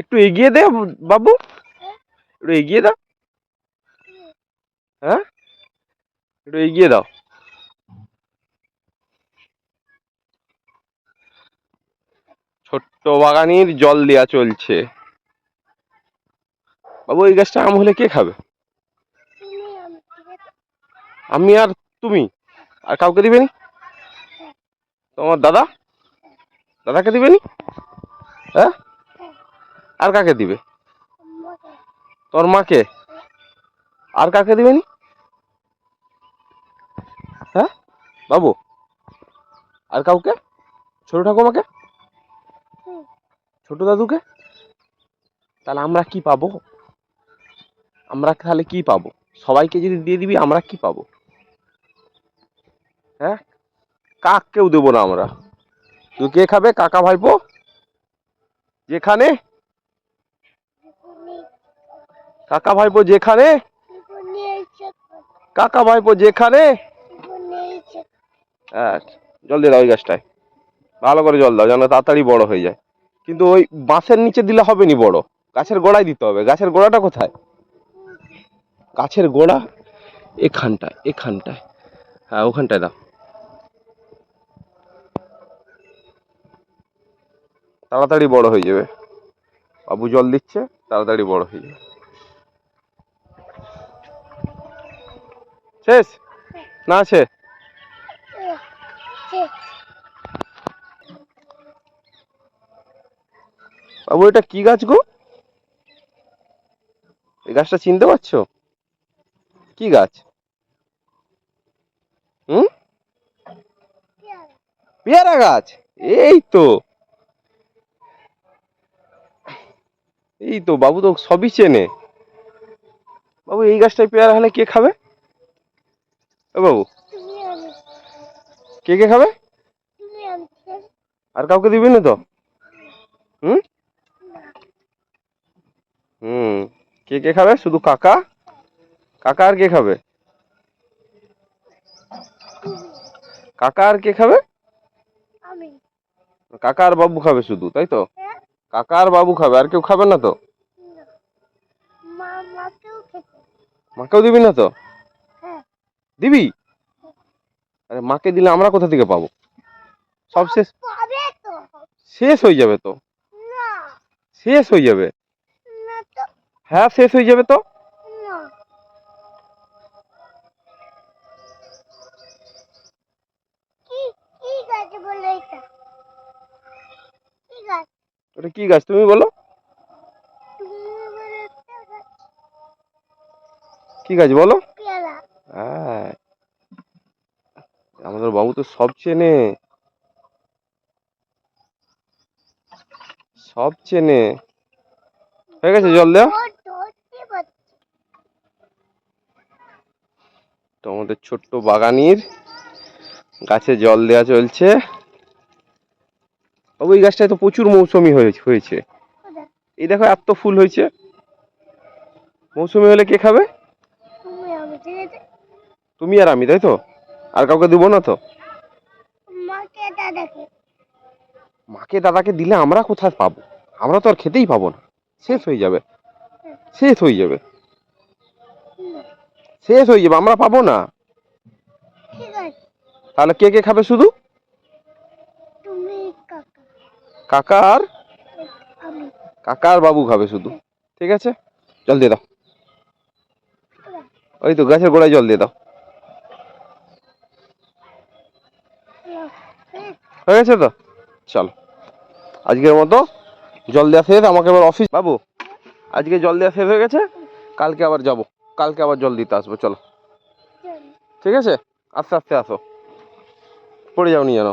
একটু এগিয়ে দে, বাবু। একটু এগিয়ে দাও। হ্যাঁ? একটু এগিয়ে দাও। ছোট্ট বাগানির জল দেওয়া চলছে। বাবু, এই গাছটা আম হলে কে খাবে? আমি আর তুমি? আর কাউকে দিবেনি তোমার দাদা? দাদাকে দিবেনি হ্যাঁ? আর কাকে দিবে? তোর মাকে? আর কাকে দিবেনি হ্যাঁ? বাবু? আর কাউকে? ছোট ঠাকুমাকে? ছোট দাদুকে? তাহলে আমরা কি পাবো? আমরা তাহলে কি পাবো? সবাইকে যদি দিয়ে দিবি, আমরা কি পাবো? হ্যাঁ? কাককেও দেবো না আমরা। তুই কে খাবে, কাকা ভাইপো? যেখানে কাকা ভাইপো যেখানে? কাকা ভাইপো যেখানে? হ্যাঁ জল দিয়ে দাও ওই গাছটায়। ভালো করে জল দাও, যেন তাড়াতাড়ি বড় হয়ে যায়। কিন্তু ওই বাঁশের নিচে দিলে হবে নি বড়। গাছের গোড়ায় দিতে হবে। গাছের গোড়াটা কোথায়? গাছের গোড়া এখানটায় এখানটায়। হ্যাঁ ওখানটায় দাও। তাড়াতাড়ি বড় হয়ে যাবে। বাবু জল দিচ্ছে, তাড়াতাড়ি বড় হয়ে যাবে। শেষ না আছে। বাবু, এটা কি গাছ গো? এই গাছটা চিনতে পারছ? কি গাছ? হুম? পেয়ারা গাছ। এই তো। এই তো, বাবু তো সবই চেনে। বাবু, এই গাছটায় পেয়ারা হলে কে খাবে? বাবু। কে কে খাবে? আর কাউকে দিবি না তো? হুম? হুম। কে কে খাবে? শুধু কাকা? কাকা আর কে খাবে? কাকা আর কে খাবে? আমি কাকা আর বাবু খাবে শুধু তাই তো? কাকা আর বাবু খাবে আর কেউ খাবে না তো? মা মাকেও খেতে মাকেও দিবি না তো? দিবি? আরে মাকে দিলে আমরা কোথা থেকে পাবো? সব শেষ। শেষ হয়ে যাবে তো। শেষ হয়ে যাবে। হ্যাঁ শেষ হয়ে যাবে তো। ওটা কি গাছ তুমি বলো? কি গাছ বলো পেয়ারা হ্যাঁ আমাদের বাবু তো সব চেনে। সব চেনে। হয়ে গেছে জল দেওয়া ধর ধরতে পারছি তো আমাদের ছোট্ট বাগানির গাছে জল দেওয়া চলছে। বাবু এই গাছটায় তো প্রচুর মৌসুমি হয়েছে হয়েছে। এই দেখো এত ফুল হয়েছে। মৌসুমি হলে কে খাবে? তুমি আর আমি তাই তো? আর কাউকে দেবো না তো? মাকে দাদাকে। মাকে দাদাকে দিলে আমরা কোথায় পাবো? আমরা তো আর খেতেই পাবো না। শেষ হয়ে যাবে। শেষ হয়ে যাবে। শেষ হয়ে যাবে আমরা পাবো না। ঠিক আছে। তাহলে কে কে খাবে শুধু? তুমি কাকা। কাকা আর আমি। কাকা আর বাবু খাবে শুধু। ঠিক আছে? জল দিয়ে দাও। ওই তো গাছের গোড়ায় জল দিয়ে দাও। হ্যাঁ গেছে তো? চলো। আজকের মতো জল দেওয়া শেষ আমাকে এবার অফিস বাবু আজকে জল দেওয়া শেষ হয়ে গেছে কালকে আবার যাব। কালকে আবার জল দিতে আসব চলো। ঠিক আছে? আস্তে আস্তে আসো। পড়ে যাও নি যেন।